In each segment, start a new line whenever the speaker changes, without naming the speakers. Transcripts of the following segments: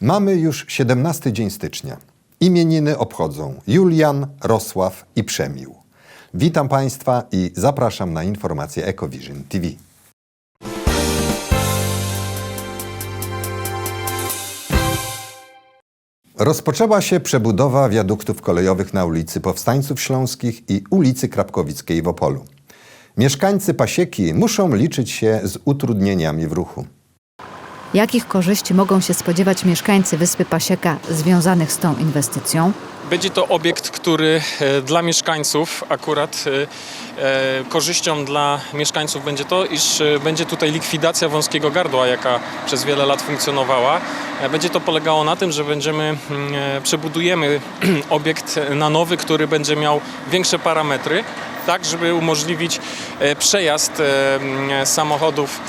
Mamy już 17 dzień stycznia. Imieniny obchodzą Julian, Rosław i Przemił. Witam Państwa i zapraszam na informacje EcoVision TV. Rozpoczęła się przebudowa wiaduktów kolejowych na ulicy Powstańców Śląskich i ulicy Krapkowickiej w Opolu. Mieszkańcy Pasieki muszą liczyć się z utrudnieniami w ruchu.
Jakich korzyści mogą się spodziewać mieszkańcy Wyspy Pasieka związanych z tą inwestycją?
Będzie to obiekt, który e, dla mieszkańców akurat e, e, korzyścią dla mieszkańców będzie to, iż będzie tutaj likwidacja wąskiego gardła, jaka przez wiele lat funkcjonowała. Będzie to polegało na tym, że będziemy mm, przebudujemy obiekt na nowy, który będzie miał większe parametry, tak żeby umożliwić przejazd samochodów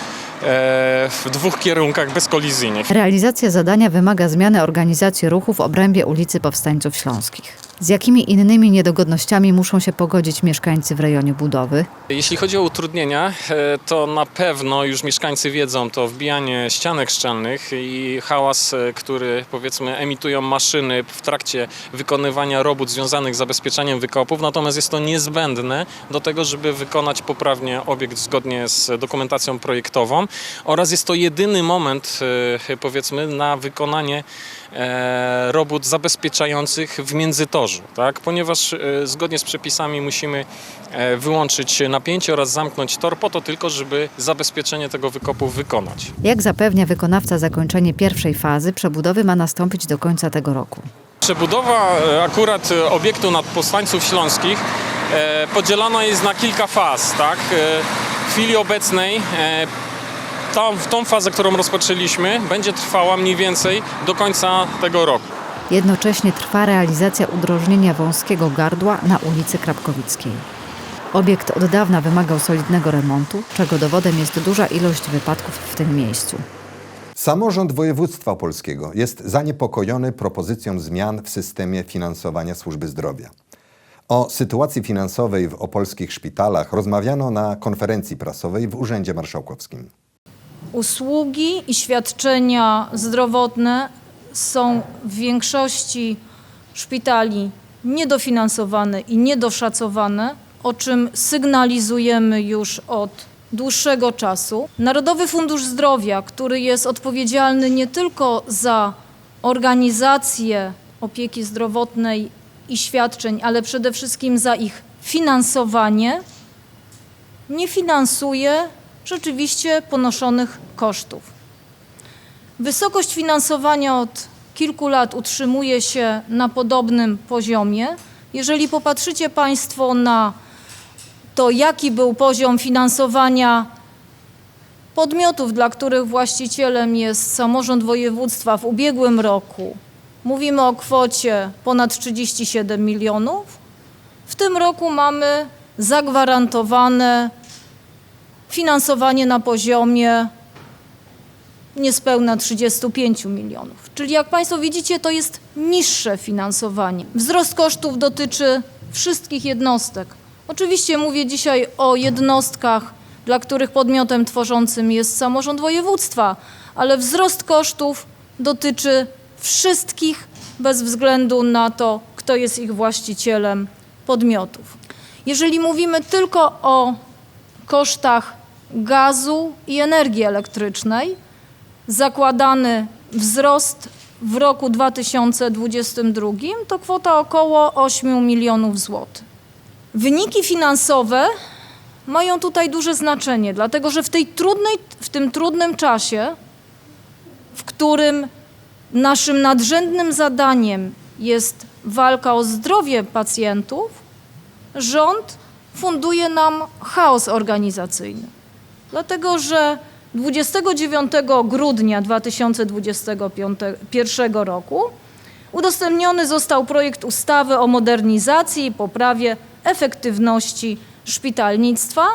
w dwóch kierunkach bezkolizyjnie.
Realizacja zadania wymaga zmiany organizacji ruchu w obrębie ulicy Powstańców Śląskich. Z jakimi innymi niedogodnościami muszą się pogodzić mieszkańcy w rejonie budowy?
Jeśli chodzi o utrudnienia, e, to na pewno już mieszkańcy wiedzą to wbijanie ścianek szczelnych i hałas, e, który powiedzmy emitują maszyny w trakcie wykonywania robót związanych z zabezpieczeniem wykopów, natomiast jest to niezbędne do tego, żeby wykonać poprawnie obiekt zgodnie z dokumentacją projektową oraz jest to jedyny moment e, powiedzmy na wykonanie e, robót zabezpieczających w międzytorzu, tak? ponieważ e, zgodnie z przepisami musimy wyłączyć napięcie oraz zamknąć tor po to tylko, żeby zabezpieczenie tego wykopu wykonać.
Jak zapewnia wykonawca zakończenie pierwszej fazy, przebudowy ma nastąpić do końca tego roku.
Przebudowa akurat obiektu nad Powstańców Śląskich podzielona jest na kilka faz. Tak? W chwili obecnej e, tą, tą fazę, którą rozpoczęliśmy, będzie trwała mniej więcej do końca tego roku.
Jednocześnie trwa realizacja udrożnienia wąskiego gardła na ulicy Krapkowickiej. Obiekt od dawna wymagał solidnego remontu, czego dowodem jest duża ilość wypadków w tym miejscu.
Samorząd województwa opolskiego jest zaniepokojony propozycją zmian w systemie finansowania służby zdrowia. O sytuacji finansowej w opolskich szpitalach rozmawiano na konferencji prasowej w Urzędzie Marszałkowskim.
Usługi i świadczenia zdrowotne są w większości szpitali niedofinansowane i niedoszacowane, o czym sygnalizujemy już od dłuższego czasu. Narodowy Fundusz Zdrowia, który jest odpowiedzialny nie tylko za organizację opieki zdrowotnej i świadczeń, ale przede wszystkim za ich finansowanie, nie finansuje rzeczywiście ponoszonych kosztów. Wysokość finansowania od kilku lat utrzymuje się na podobnym poziomie. Jeżeli popatrzycie Państwo na to, jaki był poziom finansowania podmiotów, dla których właścicielem jest samorząd województwa w ubiegłym roku, mówimy o kwocie ponad 37 milionów. W tym roku mamy zagwarantowane finansowanie na poziomie niespełna 35 milionów. Czyli jak Państwo widzicie, to jest niższe finansowanie. Wzrost kosztów dotyczy wszystkich jednostek. Oczywiście mówię dzisiaj o jednostkach, dla których podmiotem tworzącym jest samorząd województwa, ale wzrost kosztów dotyczy wszystkich bez względu na to, kto jest ich właścicielem podmiotów. Jeżeli mówimy tylko o kosztach gazu i energii elektrycznej, zakładany wzrost w roku 2022 to kwota około 8 milionów złotych. Wyniki finansowe mają tutaj duże znaczenie, dlatego że w, tej trudnej, w tym trudnym czasie, w którym naszym nadrzędnym zadaniem jest walka o zdrowie pacjentów, rząd funduje nam chaos organizacyjny. Dlatego, że 29 grudnia 2021 roku udostępniony został projekt ustawy o modernizacji i poprawie efektywności szpitalnictwa.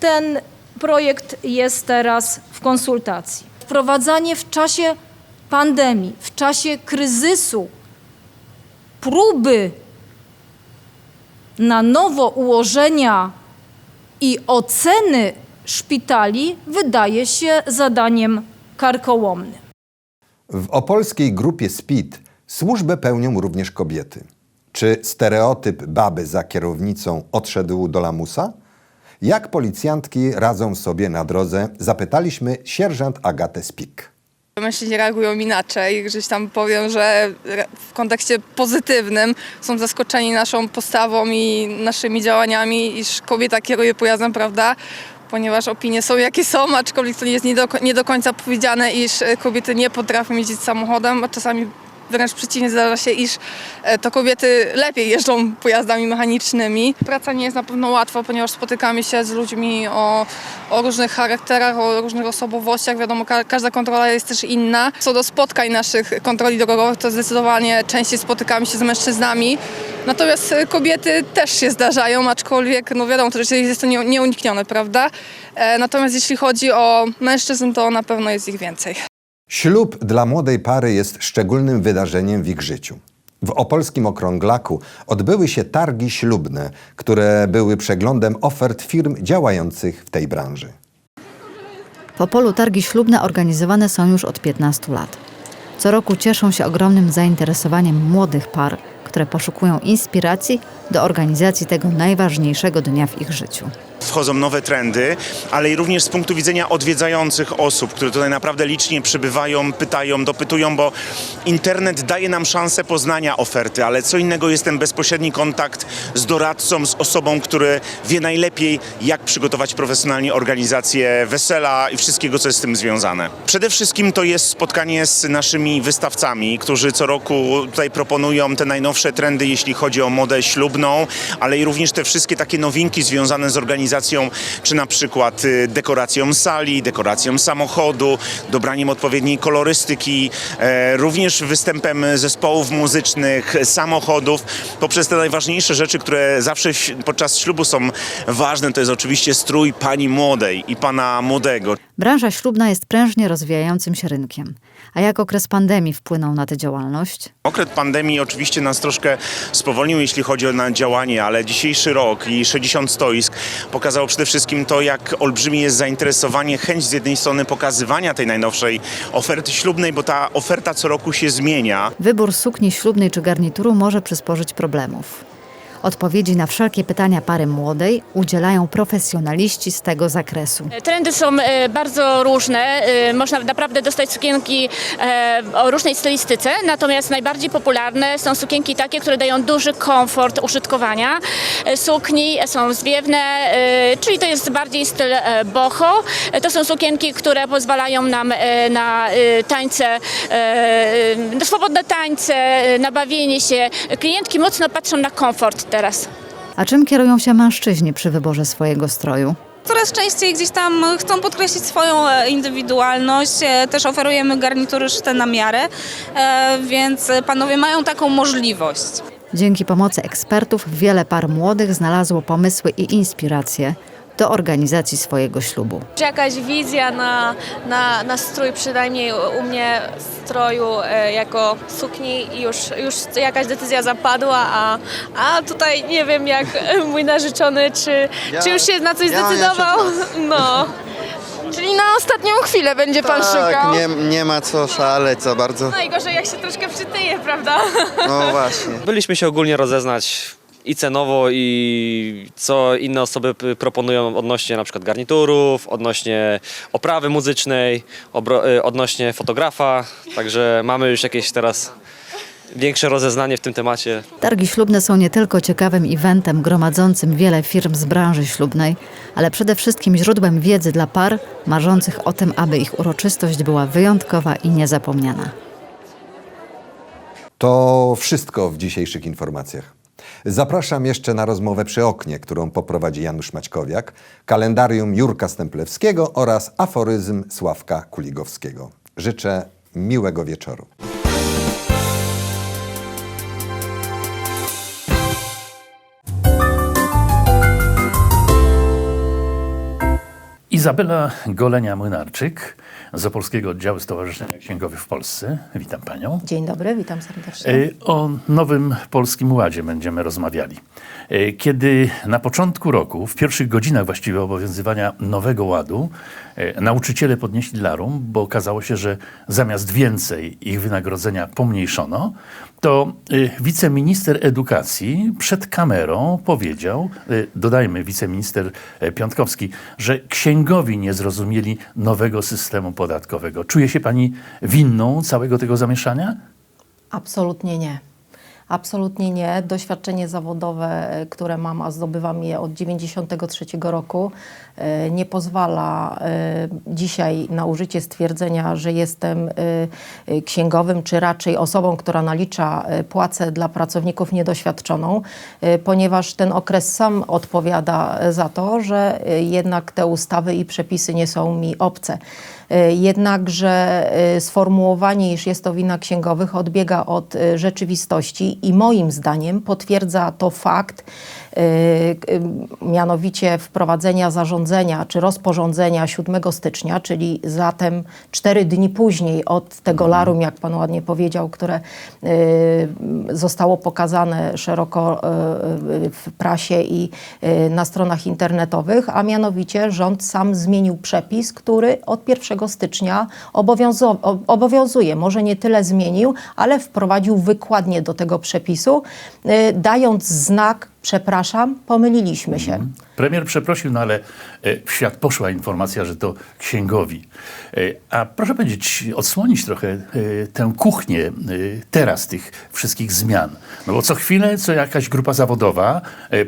Ten projekt jest teraz w konsultacji. Wprowadzanie w czasie pandemii, w czasie kryzysu, próby na nowo ułożenia i oceny szpitali wydaje się zadaniem karkołomnym.
W opolskiej grupie SPID służbę pełnią również kobiety. Czy stereotyp baby za kierownicą odszedł do lamusa? Jak policjantki radzą sobie na drodze, zapytaliśmy sierżant Agatę Spik.
Mężczyźni reagują inaczej, gdzieś tam powiem, że w kontekście pozytywnym są zaskoczeni naszą postawą i naszymi działaniami, iż kobieta kieruje pojazdem, prawda? Ponieważ opinie są jakie są, aczkolwiek to jest nie do, nie do końca powiedziane, iż e, kobiety nie potrafią jeździć samochodem, a czasami wręcz przeciwnie zdarza się, iż e, to kobiety lepiej jeżdżą pojazdami mechanicznymi. Praca nie jest na pewno łatwa, ponieważ spotykamy się z ludźmi o, o różnych charakterach, o różnych osobowościach. Wiadomo, ka- każda kontrola jest też inna. Co do spotkań naszych kontroli drogowych, to zdecydowanie częściej spotykamy się z mężczyznami. Natomiast kobiety też się zdarzają, aczkolwiek no wiadomo, to jest to nie- nieuniknione, prawda? E, Natomiast jeśli chodzi o mężczyzn, to na pewno jest ich więcej.
Ślub dla młodej pary jest szczególnym wydarzeniem w ich życiu. W opolskim okrąglaku odbyły się targi ślubne, które były przeglądem ofert firm działających w tej branży.
W Opolu targi ślubne organizowane są już od 15 lat. Co roku cieszą się ogromnym zainteresowaniem młodych par, które poszukują inspiracji do organizacji tego najważniejszego dnia w ich życiu.
Wchodzą nowe trendy, ale i również z punktu widzenia odwiedzających osób, które tutaj naprawdę licznie przybywają, pytają, dopytują, bo internet daje nam szansę poznania oferty, ale co innego jest ten bezpośredni kontakt z doradcą, z osobą, który wie najlepiej, jak przygotować profesjonalnie organizację wesela i wszystkiego, co jest z tym związane. Przede wszystkim to jest spotkanie z naszymi wystawcami, którzy co roku tutaj proponują te najnowsze trendy, jeśli chodzi o modę ślubną, ale i również te wszystkie takie nowinki związane z organizacją, czy na przykład y, dekoracją sali, dekoracją samochodu, dobraniem odpowiedniej kolorystyki, e, również występem zespołów muzycznych, samochodów, poprzez te najważniejsze rzeczy, które zawsze podczas ślubu są ważne, to jest oczywiście strój pani młodej i pana młodego.
Branża ślubna jest prężnie rozwijającym się rynkiem. A jak okres pandemii wpłynął na tę działalność?
Okres pandemii oczywiście nas troszkę spowolnił, jeśli chodzi o na działanie, ale dzisiejszy rok i 60 stoisk pokazało przede wszystkim to, jak olbrzymie jest zainteresowanie, chęć z jednej strony pokazywania tej najnowszej oferty ślubnej, bo ta oferta co roku się zmienia.
Wybór sukni ślubnej czy garnituru może przysporzyć problemów. Odpowiedzi na wszelkie pytania pary młodej udzielają profesjonaliści z tego zakresu.
Trendy są e, bardzo różne. E, Można naprawdę dostać sukienki e, o różnej stylistyce, natomiast najbardziej popularne są sukienki takie, które dają duży komfort użytkowania. E, Sukni są zwiewne, e, czyli to jest bardziej styl e, boho. E, To są sukienki, które pozwalają nam e, na e, tańce, e, na swobodne tańce, e, na bawienie się. Klientki mocno patrzą na komfort teraz.
A czym kierują się mężczyźni przy wyborze swojego stroju?
Coraz częściej gdzieś tam chcą podkreślić swoją e, indywidualność. E, Też oferujemy garnitury szyte na miarę, e, więc panowie mają taką możliwość.
Dzięki pomocy ekspertów wiele par młodych znalazło pomysły i inspiracje do organizacji swojego ślubu.
Czy jakaś wizja na, na, na strój, przynajmniej u mnie stroju e, jako sukni i już, już jakaś decyzja zapadła, a, a tutaj nie wiem jak mój narzeczony, czy, czy już się na coś
ja- ja
zdecydował. No.
Czyli na ostatnią chwilę będzie pan
Tak, nie, nie ma co szaleć za bardzo.
Najgorzej jak się troszkę przytyje, prawda?
No właśnie.
Byliśmy się ogólnie rozeznać i cenowo, i co inne osoby p- proponują odnośnie na przykład garniturów, odnośnie oprawy muzycznej, obro- y, odnośnie fotografa. Także mamy już jakieś teraz większe rozeznanie w tym temacie.
Targi ślubne są nie tylko ciekawym eventem gromadzącym wiele firm z branży ślubnej, ale przede wszystkim źródłem wiedzy dla par marzących o tym, aby ich uroczystość była wyjątkowa i niezapomniana.
To wszystko w dzisiejszych informacjach. Zapraszam jeszcze na rozmowę przy oknie, którą poprowadzi Janusz Maćkowiak, kalendarium Jurka Stemplewskiego oraz aforyzm Sławka Kuligowskiego. Życzę miłego wieczoru.
Izabela Golenia-Młynarczyk z Opolskiego Oddziału Stowarzyszenia Księgowych w Polsce. Witam panią.
Dzień dobry, witam serdecznie.
E, O nowym Polskim Ładzie będziemy rozmawiali. E, Kiedy na początku roku, w pierwszych godzinach właściwie obowiązywania nowego ładu, e, nauczyciele podnieśli larum, bo okazało się, że zamiast więcej ich wynagrodzenia pomniejszono, to e, wiceminister edukacji przed kamerą powiedział, e, dodajmy wiceminister e, Piątkowski, że księgowi nie zrozumieli nowego systemu podatkowego. Czuje się pani winną całego tego zamieszania?
Absolutnie nie. Absolutnie nie. Doświadczenie zawodowe, e, które mam, a zdobywam je od 93 roku, e, nie pozwala e, dzisiaj na użycie stwierdzenia, że jestem księgowym, czy raczej osobą, która nalicza płacę dla pracowników niedoświadczoną, ponieważ ten okres sam odpowiada za to, że jednak te ustawy i przepisy nie są mi obce. E, Jednakże e, sformułowanie, iż jest to wina księgowych, odbiega od e, rzeczywistości i moim zdaniem potwierdza to fakt, mianowicie wprowadzenia zarządzenia czy rozporządzenia 7 stycznia, czyli zatem cztery dni później od tego larum, jak pan ładnie powiedział, które e, zostało pokazane szeroko w prasie i na stronach internetowych, a mianowicie rząd sam zmienił przepis, który od 1 stycznia obowiązuje. Może nie tyle zmienił, ale wprowadził wykładnię do tego przepisu, dając znak, przepraszam, pomyliliśmy się.
Premier przeprosił, no ale e, w świat poszła informacja, że to księgowi. E, A proszę powiedzieć, odsłonić trochę e, tę kuchnię teraz tych wszystkich zmian. No bo co chwilę, co jakaś grupa zawodowa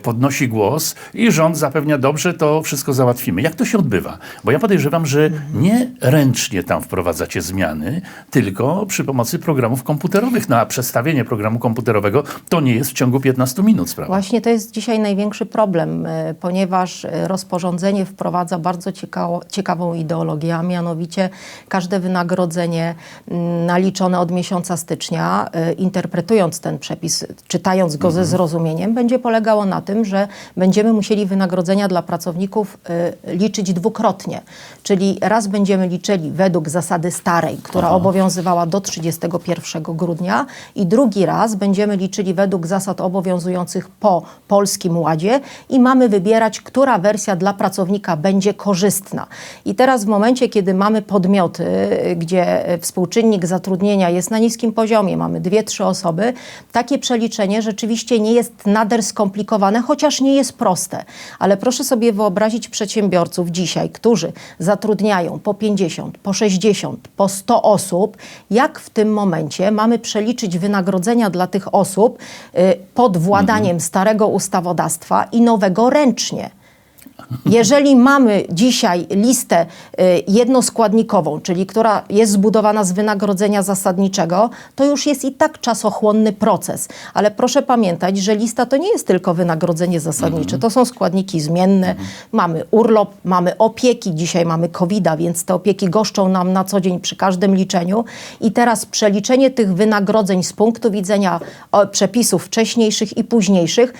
podnosi głos i rząd zapewnia, dobrze, to wszystko załatwimy. Jak to się odbywa? Bo ja podejrzewam, że nie ręcznie tam wprowadzacie zmiany, tylko przy pomocy programów komputerowych. No a przestawienie programu komputerowego to nie jest w ciągu 15 minut sprawa.
Właśnie to jest dzisiaj największy problem, e, ponieważ e, rozporządzenie wprowadza bardzo ciekawo, ciekawą ideologię, a mianowicie każde wynagrodzenie mm, naliczone od miesiąca stycznia, e, interpretując ten przepis, czytając go ze zrozumieniem, będzie polegało na tym, że będziemy musieli wynagrodzenia dla pracowników e, liczyć dwukrotnie. Czyli raz będziemy liczyli według zasady starej, która obowiązywała do 31 grudnia i drugi raz będziemy liczyli według zasad obowiązujących po Polskim Ładzie i mamy wybierać, która wersja dla pracownika będzie korzystna. I teraz w momencie, kiedy mamy podmioty, y, gdzie y, współczynnik zatrudnienia jest na niskim poziomie, mamy dwie, trzy osoby, takie przeliczenie rzeczywiście nie jest nader skomplikowane, chociaż nie jest proste. Ale proszę sobie wyobrazić przedsiębiorców dzisiaj, którzy zatrudniają po 50, po 60, po 100 osób, jak w tym momencie mamy przeliczyć wynagrodzenia dla tych osób y, pod władaniem starego ustawodawstwa i nowego ręcznie. Jeżeli mamy dzisiaj listę y, jednoskładnikową, czyli która jest zbudowana z wynagrodzenia zasadniczego, to już jest i tak czasochłonny proces. Ale proszę pamiętać, że lista to nie jest tylko wynagrodzenie zasadnicze, to są składniki zmienne. Mamy urlop, mamy opieki, dzisiaj mamy covid więc te opieki goszczą nam na co dzień przy każdym liczeniu. I teraz przeliczenie tych wynagrodzeń z punktu widzenia przepisów wcześniejszych i późniejszych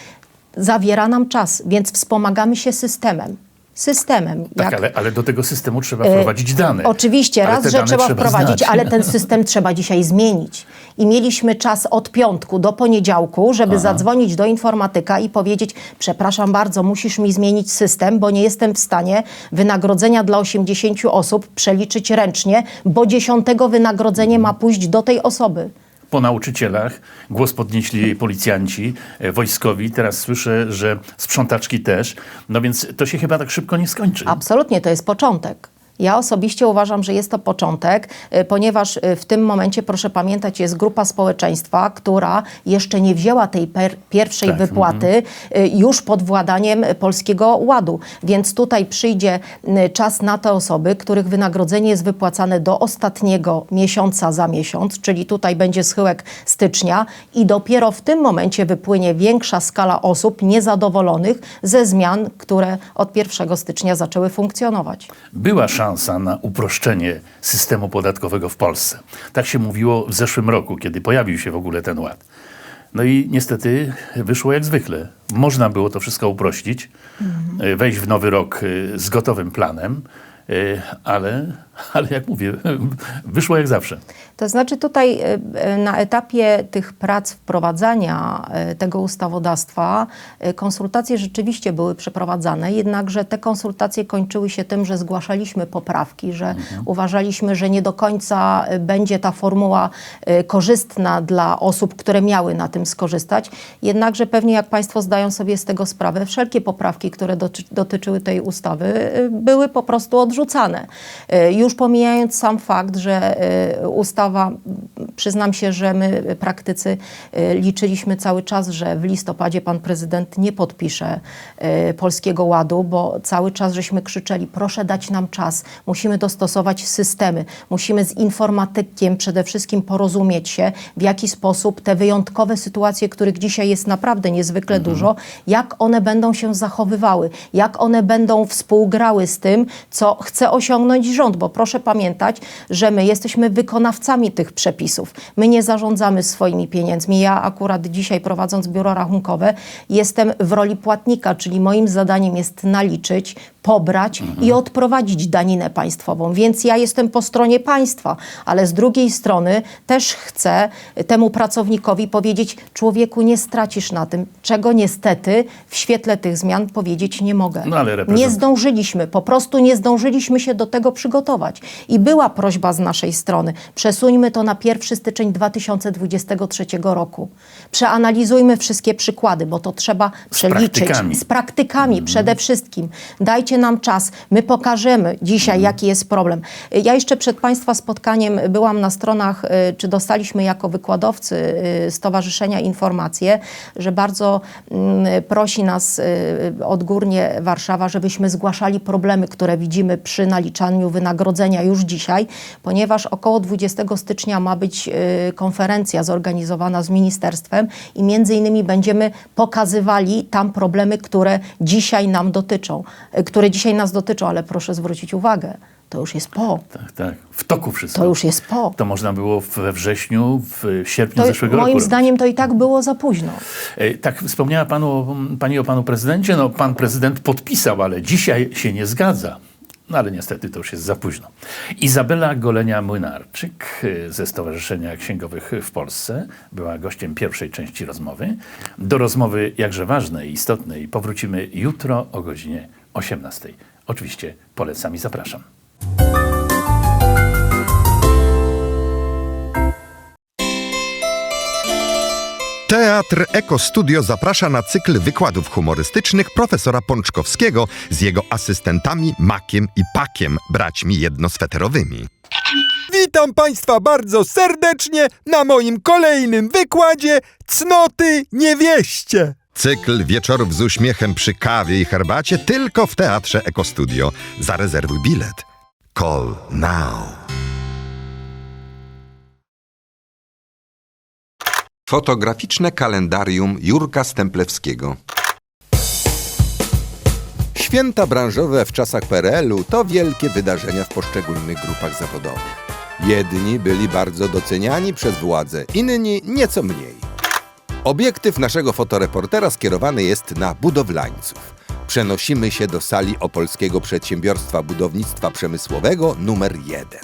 zawiera nam czas, więc wspomagamy się systemem. Systemem.
Tak, ale, ale do tego systemu trzeba wprowadzić dane.
E, Oczywiście,
Ale
raz, że trzeba
trzeba
wprowadzić,
znać.
ale ten system trzeba dzisiaj zmienić. I mieliśmy czas od piątku do poniedziałku, żeby zadzwonić do informatyka i powiedzieć: Przepraszam bardzo, musisz mi zmienić system, bo nie jestem w stanie wynagrodzenia dla 80 osób przeliczyć ręcznie, bo dziesiątego wynagrodzenie ma pójść do tej osoby.
Po nauczycielach głos podnieśli policjanci, e, wojskowi. Teraz słyszę, że sprzątaczki też. No więc to się chyba tak szybko nie skończy.
Absolutnie, to jest początek. Ja osobiście uważam, że jest to początek, y, ponieważ y, w tym momencie, proszę pamiętać, jest grupa społeczeństwa, która jeszcze nie wzięła tej pierwszej
Tak,
wypłaty y, już pod władaniem Polskiego Ładu. Więc tutaj przyjdzie czas na te osoby, których wynagrodzenie jest wypłacane do ostatniego miesiąca za miesiąc, czyli tutaj będzie schyłek stycznia i dopiero w tym momencie wypłynie większa skala osób niezadowolonych ze zmian, które od 1 stycznia zaczęły funkcjonować.
Była szansa na uproszczenie systemu podatkowego w Polsce. Tak się mówiło w zeszłym roku, kiedy pojawił się w ogóle ten ład. No i niestety wyszło jak zwykle. Można było to wszystko uprościć, y, wejść w nowy rok y, z gotowym planem, y, ale, ale jak mówię, wyszło jak zawsze.
To znaczy tutaj e, e, na etapie tych prac wprowadzania e, tego ustawodawstwa konsultacje rzeczywiście były przeprowadzane, jednakże te konsultacje kończyły się tym, że zgłaszaliśmy poprawki, że uważaliśmy, że nie do końca będzie ta formuła korzystna dla osób, które miały na tym skorzystać. Jednakże pewnie jak Państwo zdają sobie z tego sprawę, wszelkie poprawki, które doty dotyczyły tej ustawy, były po prostu odrzucane. E, Już pomijając sam fakt, że e, ustawa, przyznam się, że my praktycy e, liczyliśmy cały czas, że w listopadzie pan prezydent nie podpisze e, Polskiego Ładu, bo cały czas żeśmy krzyczeli, proszę dać nam czas, musimy dostosować systemy, musimy z informatykiem przede wszystkim porozumieć się, w jaki sposób te wyjątkowe sytuacje, których dzisiaj jest naprawdę niezwykle dużo, jak one będą się zachowywały, jak one będą współgrały z tym, co chce osiągnąć rząd, bo proszę pamiętać, że my jesteśmy wykonawcami tych przepisów. My nie zarządzamy swoimi pieniędzmi. Ja akurat dzisiaj prowadząc biuro rachunkowe jestem w roli płatnika, czyli moim zadaniem jest naliczyć, pobrać i odprowadzić daninę państwową. Więc ja jestem po stronie państwa, ale z drugiej strony też chcę temu pracownikowi powiedzieć, człowieku nie stracisz na tym, czego niestety w świetle tych zmian powiedzieć nie mogę.
No, ale
nie
reprezent-
zdążyliśmy, po prostu nie zdążyliśmy się do tego przygotować. I była prośba z naszej strony, przesuńmy to na 1 styczeń 2023 roku. Przeanalizujmy wszystkie przykłady, bo to trzeba przeliczyć.
praktykami.
Z praktykami przede wszystkim. Dajcie nam czas, my pokażemy dzisiaj, jaki jest problem. Ja jeszcze przed Państwa spotkaniem byłam na stronach, y, czy dostaliśmy jako wykładowcy y, Stowarzyszenia informacje, że bardzo mm, prosi nas y, odgórnie Warszawa, żebyśmy zgłaszali problemy, które widzimy przy naliczaniu wynagrodzenia już dzisiaj, ponieważ około 20 stycznia ma być konferencja zorganizowana z ministerstwem i między innymi będziemy pokazywali tam problemy, które dzisiaj nam dotyczą, y, które dzisiaj nas dotyczą, ale proszę zwrócić uwagę, to już jest po.
Tak, tak. W toku wszystko.
To już jest po.
To można było we wrześniu, w sierpniu
To
zeszłego
moim
roku. robić.
zdaniem to i tak było za późno.
E, Tak, wspomniała panu, Pani o panu prezydencie. No, pan prezydent podpisał, ale dzisiaj się nie zgadza. No ale niestety to już jest za późno. Izabela Golenia-Młynarczyk e, ze Stowarzyszenia Księgowych w Polsce była gościem pierwszej części rozmowy. Do rozmowy jakże ważnej istotnej powrócimy jutro o godzinie 18. Oczywiście polecam i zapraszam.
Teatr Eko Studio zaprasza na cykl wykładów humorystycznych profesora Pączkowskiego z jego asystentami Makiem i Pakiem, braćmi jednosweterowymi.
Witam Państwa bardzo serdecznie na moim kolejnym wykładzie Cnoty niewieście.
Cykl wieczorów z uśmiechem przy kawie i herbacie tylko w Teatrze Eko Studio. Zarezerwuj bilet. Call now. Fotograficzne kalendarium Jurka Stemplewskiego. Święta branżowe w czasach PRL-u to wielkie wydarzenia w poszczególnych grupach zawodowych. Jedni byli bardzo doceniani przez władze, inni nieco mniej. Obiektyw naszego fotoreportera skierowany jest na budowlańców. Przenosimy się do sali Opolskiego Przedsiębiorstwa Budownictwa Przemysłowego numer 1.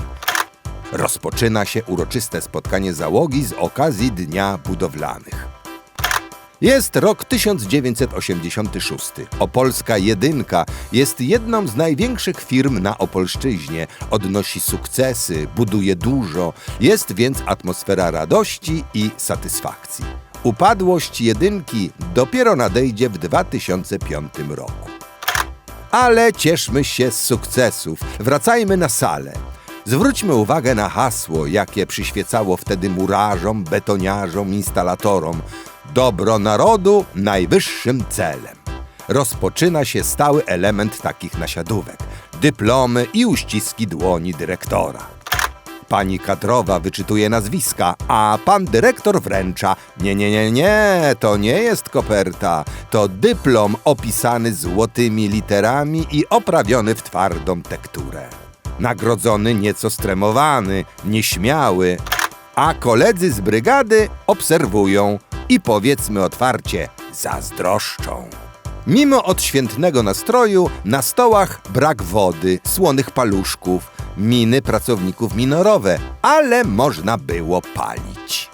Rozpoczyna się uroczyste spotkanie załogi z okazji Dnia Budowlanych. Jest rok 1986. Opolska Jedynka jest jedną z największych firm na Opolszczyźnie. Odnosi sukcesy, buduje dużo, jest więc atmosfera radości i satysfakcji. Upadłość Jedynki dopiero nadejdzie w 2005 roku. Ale cieszmy się z sukcesów. Wracajmy na salę. Zwróćmy uwagę na hasło, jakie przyświecało wtedy murarzom, betoniarzom, instalatorom. Dobro narodu najwyższym celem. Rozpoczyna się stały element takich nasiadówek. Dyplomy i uściski dłoni dyrektora. Pani kadrowa wyczytuje nazwiska, a pan dyrektor wręcza. Nie, nie, nie, nie, to nie jest koperta. To dyplom opisany złotymi literami i oprawiony w twardą tekturę. Nagrodzony nieco stremowany, nieśmiały, a koledzy z brygady obserwują i powiedzmy otwarcie, zazdroszczą. Mimo odświętnego nastroju, na stołach brak wody, słonych paluszków, miny pracowników minorowe, ale można było palić.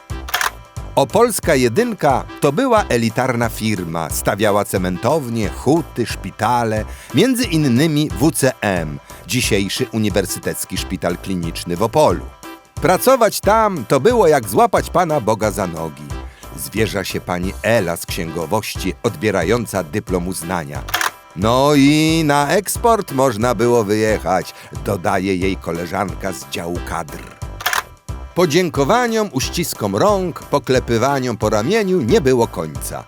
Opolska Jedynka to była elitarna firma, stawiała cementownie, huty, szpitale, między innymi WCM, dzisiejszy Uniwersytecki Szpital Kliniczny w Opolu. Pracować tam to było jak złapać Pana Boga za nogi. Zwierza się pani Ela z księgowości, odbierająca dyplom uznania. No i na eksport można było wyjechać, dodaje jej koleżanka z działu kadr. Podziękowaniom, uściskom rąk, poklepywaniom po ramieniu nie było końca.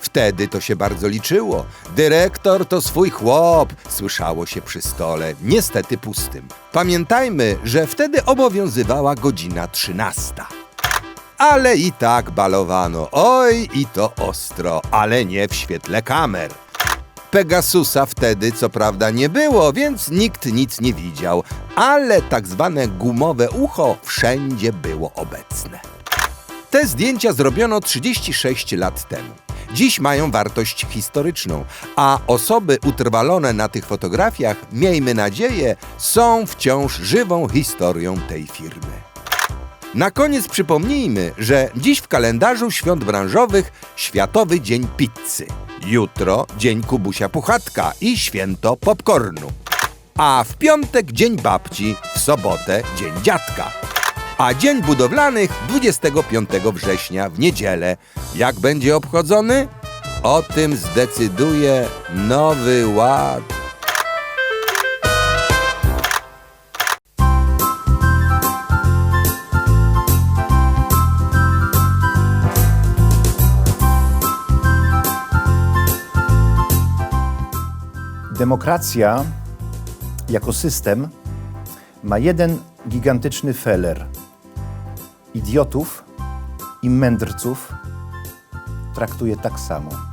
Wtedy to się bardzo liczyło. Dyrektor to swój chłop, słyszało się przy stole, niestety pustym. Pamiętajmy, że wtedy obowiązywała godzina trzynasta. Ale i tak balowano, oj i to ostro, ale nie w świetle kamer. Pegasusa wtedy co prawda nie było, więc nikt nic nie widział, ale tak zwane gumowe ucho wszędzie było obecne. Te zdjęcia zrobiono 36 lat temu. Dziś mają wartość historyczną, a osoby utrwalone na tych fotografiach, miejmy nadzieję, są wciąż żywą historią tej firmy. Na koniec przypomnijmy, że dziś w kalendarzu świąt branżowych Światowy Dzień Pizzy. Jutro Dzień Kubusia Puchatka i Święto Popcornu. A w piątek Dzień Babci, w sobotę Dzień Dziadka. A Dzień Budowlanych 25 września w niedzielę. Jak będzie obchodzony? O tym zdecyduje Nowy Ład.
Demokracja jako system ma jeden gigantyczny feler. Idiotów i mędrców traktuje tak samo.